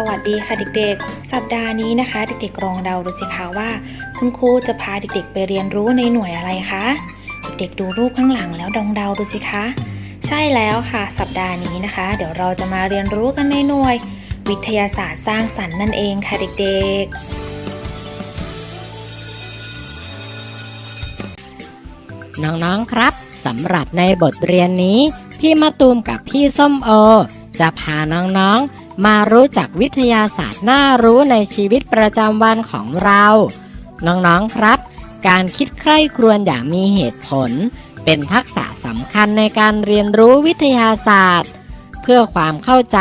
สวัสดีค่ะเด็กๆ สัปดาห์นี้นะคะ เด็กๆลองเดาดูสิคะว่า คุณครูจะพาเด็กๆ ไปเรียนรู้ในหน่วยอะไรคะ เด็กๆดูรูปข้างหลังแล้วดองเดาดูสิคะ ใช่แล้วค่ะ สัปดาห์นี้นะคะ เดี๋ยวเราจะมาเรียนรู้กันในหน่วย วิทยาศาสตร์สร้างสรรค์นั่นเองค่ะเด็กๆ น้องๆครับสำหรับในบทเรียนนี้ พี่มะตูมกับพี่ส้มโอ จะพาน้องๆ มารู้จักวิทยาศาสตร์น่ารู้ในชีวิตประจำวันของเรา น้องๆครับ การคิดใคร่ครวญอย่างมีเหตุผล เป็นทักษะสำคัญในการเรียนรู้วิทยาศาสตร์ เพื่อความเข้าใจ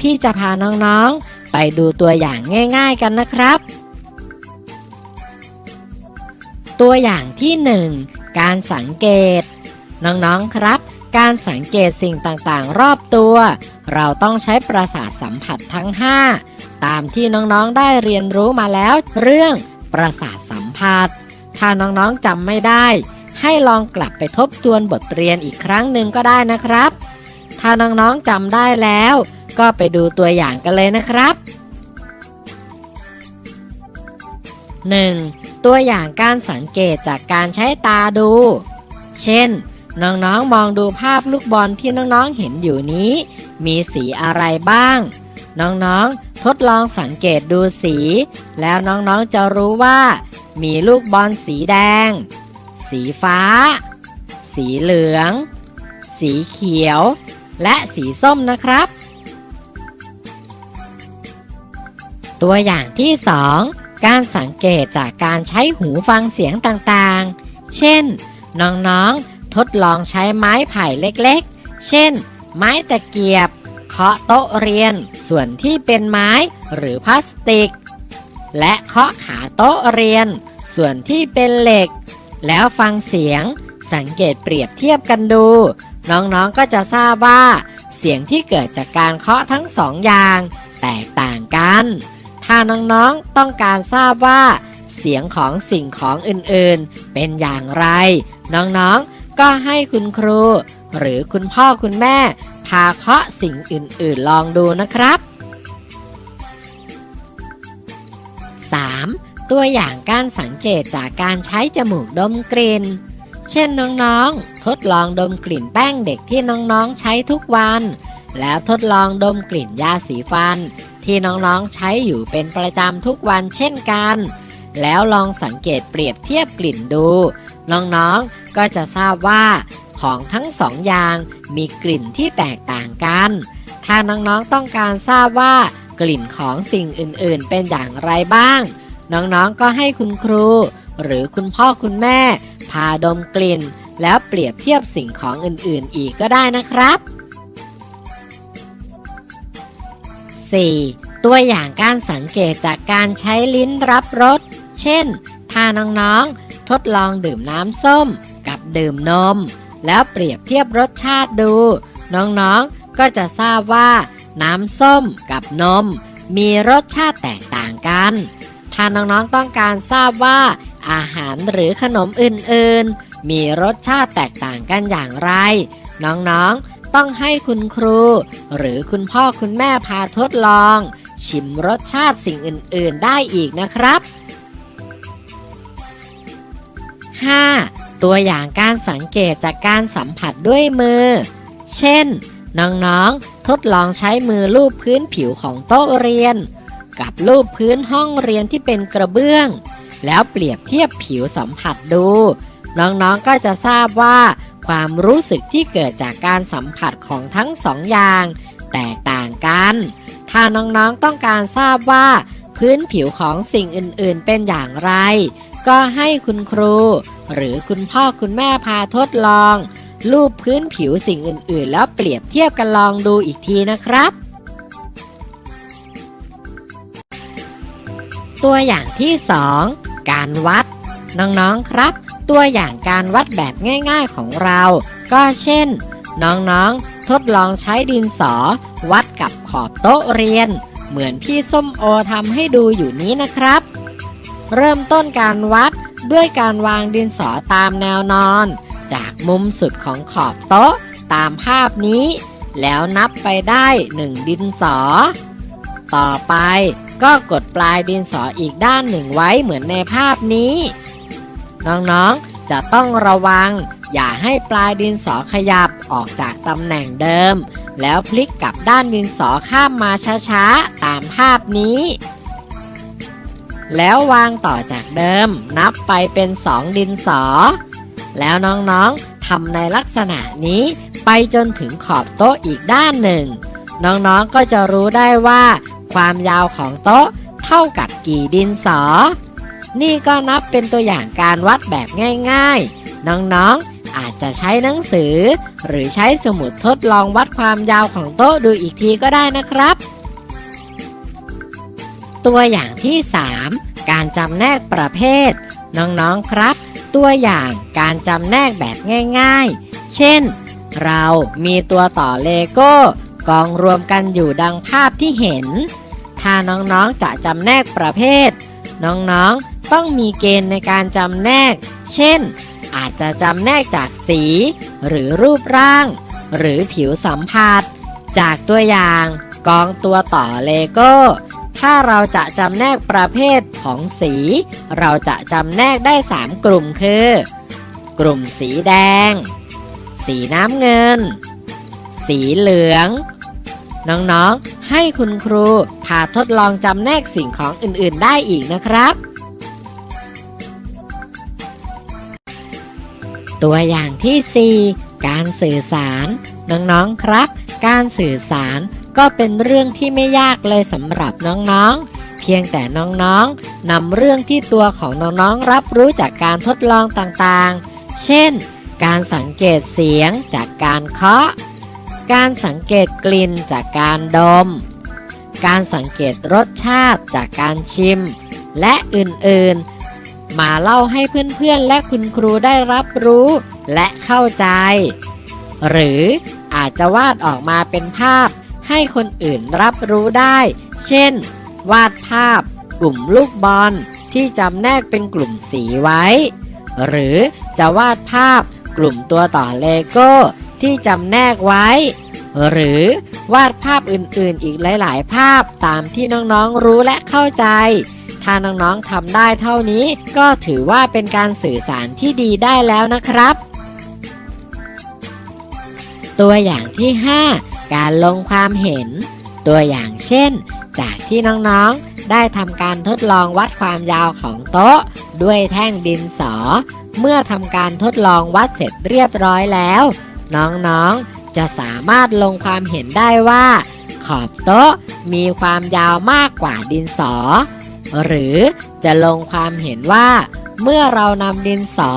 พี่จะพาน้องๆ ไปดูตัวอย่างง่าย ๆกันนะครับ ตัวอย่างที่หนึ่งการสังเกต น้องๆครับ การสังเกตสิ่งต่างๆ รอบตัว เราต้องใช้ประสาทสัมผัสทั้ง 5 ตามที่น้องๆได้เรียนรู้มาแล้ว เรื่องประสาทสัมผัส ถ้าน้องๆจำไม่ได้ ให้ลองกลับไปทบทวนบทเรียนอีกครั้งหนึ่งก็ได้นะครับ ถ้าน้องๆจำได้แล้ว ก็ไปดูตัวอย่างกันเลยนะครับ 1. ตัวอย่างการสังเกตจากการใช้ตาดู เช่น น้องๆ มองดูภาพลูกบอลที่น้องๆ เห็นอยู่นี้ มีสีอะไรบ้าง น้องๆ ทดลองสังเกตดูสี แล้วน้องๆ จะรู้ว่า มีลูกบอลสีแดง สีฟ้า สีเหลือง สีเขียว และสีส้มนะครับ ตัวอย่างที่ 2 การสังเกตจากการใช้หูฟังเสียงต่างๆ เช่น น้องๆ ทดลองใช้ไม้ไผ่เล็กๆ เช่น ไม้ตะเกียบ เคาะโต๊ะเรียน ส่วนที่เป็นไม้หรือพลาสติก และเคาะขาโต๊ะเรียน ส่วนที่เป็นเหล็ก แล้วฟังเสียง สังเกตเปรียบเทียบกันดู น้องๆก็จะทราบว่า เสียงที่เกิดจากการเคาะทั้งสองอย่าง แตกต่างกัน ถ้าน้องๆต้องการทราบว่า เสียงของสิ่งของอื่นๆ เป็นอย่างไร น้องๆ ก็ให้คุณครู หรือคุณพ่อคุณแม่ พาเคาะสิ่งอื่น ๆ ลองดูนะครับ 3. ตัวอย่างการสังเกตจากการใช้จมูกดมกลิ่น เช่นน้องๆ ทดลองดมกลิ่นแป้งเด็กที่น้องๆ ใช้ทุกวัน แล้วทดลองดมกลิ่นยาสีฟัน ที่น้องๆ ใช้อยู่เป็นประจำทุกวันเช่นกัน แล้วลองสังเกตเปรียบเทียบกลิ่นดู น้องๆ ก็จะทราบว่าของทั้งสองอย่างมีกลิ่นที่แตกต่างกัน ถ้าน้องๆต้องการทราบว่ากลิ่นของสิ่งอื่นๆ เป็นอย่างไรบ้าง น้องๆก็ให้คุณครู หรือคุณพ่อคุณแม่ พาดมกลิ่น แล้วเปรียบเทียบสิ่งของอื่นๆ อีกก็ได้นะครับ 4. ตัวอย่างการสังเกตจากการใช้ลิ้นรับรส เช่น ถ้าน้องๆ ทดลองดื่มน้ำส้ม ดื่มนม แล้วเปรียบเทียบรสชาติดู น้องๆก็จะทราบว่าน้ำส้มกับนม มีรสชาติแตกต่างกัน ถ้าน้องๆต้องการทราบว่า อาหารหรือขนมอื่นๆ มีรสชาติแตกต่างกันอย่างไร น้องๆต้องให้คุณครู หรือคุณพ่อคุณแม่พาทดลอง ชิมรสชาติสิ่งอื่นๆได้อีกนะครับ 5. ตัวอย่างการสังเกตจากการสัมผัสด้วยมือ เช่น น้องๆ ทดลองใช้มือลูบพื้นผิวของโต๊ะเรียน กับลูบพื้นห้องเรียนที่เป็นกระเบื้อง แล้วเปรียบเทียบผิวสัมผัสดู น้องๆ ก็จะทราบว่าความรู้สึกที่เกิดจากการสัมผัสของทั้งสองอย่าง แตกต่างกัน ถ้าน้องๆ ต้องการทราบว่า พื้นผิวของสิ่งอื่นๆ เป็นอย่างไร ก็ให้คุณครู หรือคุณพ่อคุณแม่พาทดลอง รูปพื้นผิวสิ่งอื่น ๆ แล้วเปรียบเทียบกันลองดูอีกทีนะครับ ตัวอย่างที่ 2 การวัด น้อง ๆ ครับ ตัวอย่างการวัดแบบง่าย ๆ ของเรา ก็เช่น น้องๆ ทดลองใช้ดินสอ วัดกับขอบโต๊ะเรียน เหมือนพี่ส้มโอทำให้ดูอยู่นี้นะครับ เริ่มต้นการวัดด้วยการวางดินสอตามแนวนอน จากมุมสุดของขอบโต๊ะตามภาพนี้ แล้วนับไปได้หนึ่งดินสอ ต่อไปก็กดปลายดินสออีกด้านหนึ่งไว้เหมือนในภาพนี้ น้องๆ จะต้องระวัง อย่าให้ปลายดินสอขยับออกจากตำแหน่งเดิม แล้วพลิกกลับด้านดินสอข้ามมาช้าๆ ตามภาพนี้ แล้ววางต่อจากเดิม นับไปเป็นสองดินสอ แล้วน้องๆทำในลักษณะนี้ไปจนถึงขอบโต๊ะอีกด้านหนึ่ง น้องๆก็จะรู้ได้ว่า ความยาวของโต๊ะเท่ากับกี่ดินสอ นี่ก็นับเป็นตัวอย่างการวัดแบบง่ายๆ น้องๆอาจจะใช้หนังสือ หรือใช้สมุดทดลองวัดความยาวของโต๊ะดูอีกทีก็ได้นะครับ ตัวอย่างที่ 3 การจำแนกประเภท น้องๆครับ ตัวอย่างการจำแนกแบบง่ายๆ เช่น เรามีตัวต่อเลโก้กองรวมกันอยู่ดังภาพที่เห็น ถ้าน้องๆจะจำแนกประเภท น้องๆต้องมีเกณฑ์ในการจำแนก เช่น อาจจะจำแนกจากสี หรือรูปร่าง หรือผิวสัมผัส จากตัวอย่างกองตัวต่อเลโก้ ถ้าเราจะจำแนกประเภทของสี เราจะจำแนกได้ 3 กลุ่มคือ กลุ่มสีแดง สีน้ำเงิน สีเหลือง น้องๆ ให้คุณครูพาทดลองจำแนกสิ่งของอื่นๆได้อีกนะครับ ตัวอย่างที่ 4 การสื่อสาร น้องๆ ครับ การสื่อสาร ก็เป็นเรื่องที่ไม่ยากเลยสำหรับน้องๆ เพียงแต่น้องๆนำเรื่องที่ตัวของน้องๆรับรู้จากการทดลองต่างๆ เช่น การสังเกตเสียงจากการเคาะ การสังเกตกลิ่นจากการดม การสังเกตรสชาติจากการชิม และอื่นๆ มาเล่าให้เพื่อนๆ และคุณครูได้รับรู้และเข้าใจ หรืออาจจะวาดออกมาเป็นภาพ ให้คนอื่นรับรู้ได้ เช่น วาดภาพ กลุ่มลูกบอลที่จำแนกเป็นกลุ่มสีไว้ หรือจะวาดภาพกลุ่มตัวต่อเลโก้ที่จำแนกไว้ หรือวาดภาพอื่นๆ อีกหลายๆ ภาพตามที่น้องๆรู้และเข้าใจ ถ้าน้องๆทำได้เท่านี้ก็ถือว่าเป็นการสื่อสารที่ดีได้แล้วนะครับ ตัวอย่างที่ 5 การลงความเห็น ตัวอย่างเช่น จากที่น้องๆ ได้ทำการทดลองวัดความยาวของโต๊ะ ด้วยแท่งดินสอ เมื่อทำการทดลองวัดเสร็จเรียบร้อยแล้ว น้องๆ จะสามารถลงความเห็นได้ว่า ขอบโต๊ะมีความยาวมากกว่าดินสอ หรือจะลงความเห็นว่า เมื่อเรานำดินสอ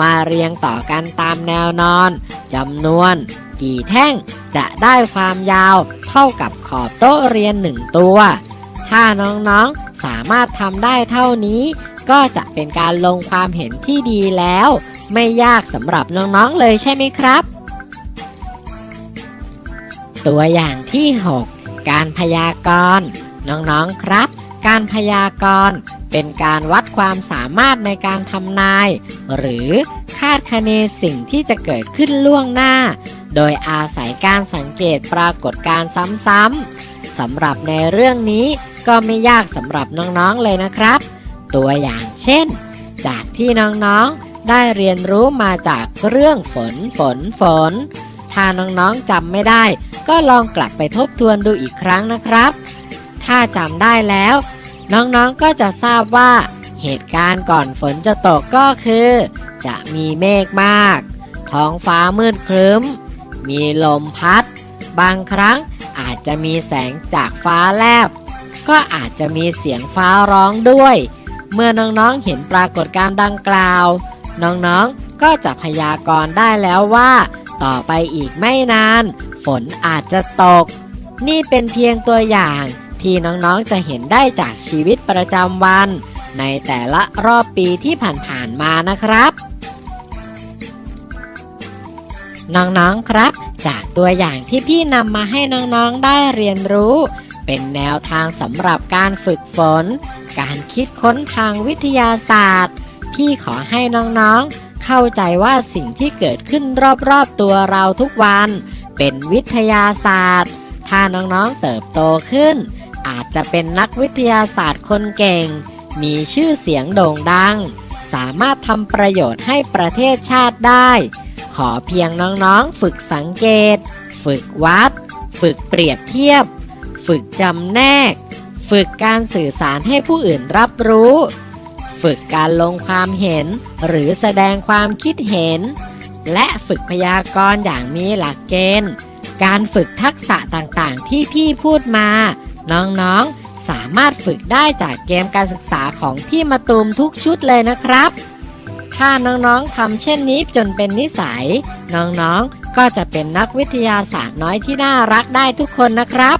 มาเรียงต่อกันตามแนวนอนจำนวน กี่แท่ง จะได้ความยาวเท่ากับขอบโต๊ะเรียนหนึ่งตัว ถ้าน้องๆสามารถทำได้เท่านี้ ก็จะเป็นการลงความเห็นที่ดีแล้ว ไม่ยากสำหรับน้องๆเลยใช่ไหมครับ ตัวอย่างที่ 6 การพยากรณ์น้องๆครับ การพยากรณ์เป็นการวัดความสามารถในการทำนาย หรือคาดคะเนสิ่งที่จะเกิดขึ้นล่วงหน้า โดยอาศัยการสังเกตปรากฏการณ์ซ้ำๆสำหรับในเรื่องนี้ก็ไม่ยากสำหรับน้องๆเลยนะครับ ตัวอย่างเช่น จากที่น้องๆได้เรียนรู้มาจากเรื่องฝนฝนฝน ถ้าน้องๆจำไม่ได้ ก็ลองกลับไปทบทวนดูอีกครั้งนะครับ ถ้าจำได้แล้ว น้องๆก็จะทราบว่า เหตุการณ์ก่อนฝนจะตกก็คือ จะมีเมฆมาก ท้องฟ้ามืดครึ้ม มีลมพัด บางครั้งอาจจะมีแสงจากฟ้าแลบ ก็อาจจะมีเสียงฟ้าร้องด้วย เมื่อน้องๆเห็นปรากฏการณ์ดังกล่าว น้องๆก็จะพยากรณ์ได้แล้วว่า ต่อไปอีกไม่นาน ฝนอาจจะตก นี่เป็นเพียงตัวอย่างที่น้องๆจะเห็นได้จากชีวิตประจำวัน ในแต่ละรอบปีที่ผ่านๆมานะครับ น้องๆครับ จากตัวอย่างที่พี่นำมาให้น้องๆได้เรียนรู้ เป็นแนวทางสำหรับการฝึกฝน การคิดค้นทางวิทยาศาสตร์ พี่ขอให้น้องๆ เข้าใจว่าสิ่งที่เกิดขึ้นรอบๆตัวเราทุกวัน เป็นวิทยาศาสตร์ ถ้าน้องๆเติบโตขึ้น อาจจะเป็นนักวิทยาศาสตร์คนเก่ง มีชื่อเสียงโด่งดัง สามารถทำประโยชน์ให้ประเทศชาติได้ ขอเพียงน้องๆ ฝึกสังเกต ฝึกวัด ฝึกเปรียบเทียบ ฝึกจำแนก ฝึกการสื่อสารให้ผู้อื่นรับรู้ ฝึกการลงความเห็น หรือแสดงความคิดเห็น และฝึกพยากรณ์อย่างมีหลักเกณฑ์ การฝึกทักษะต่างๆ ที่พี่พูดมา น้องๆ สามารถฝึกได้จากเกมการศึกษาของพี่มาตูมทุกชุดเลยนะครับ ถ้าน้องๆทำเช่นนี้จนเป็นนิสัย น้องๆก็จะเป็นนักวิทยาศาสตร์น้อยที่น่ารักได้ทุกคนนะครับ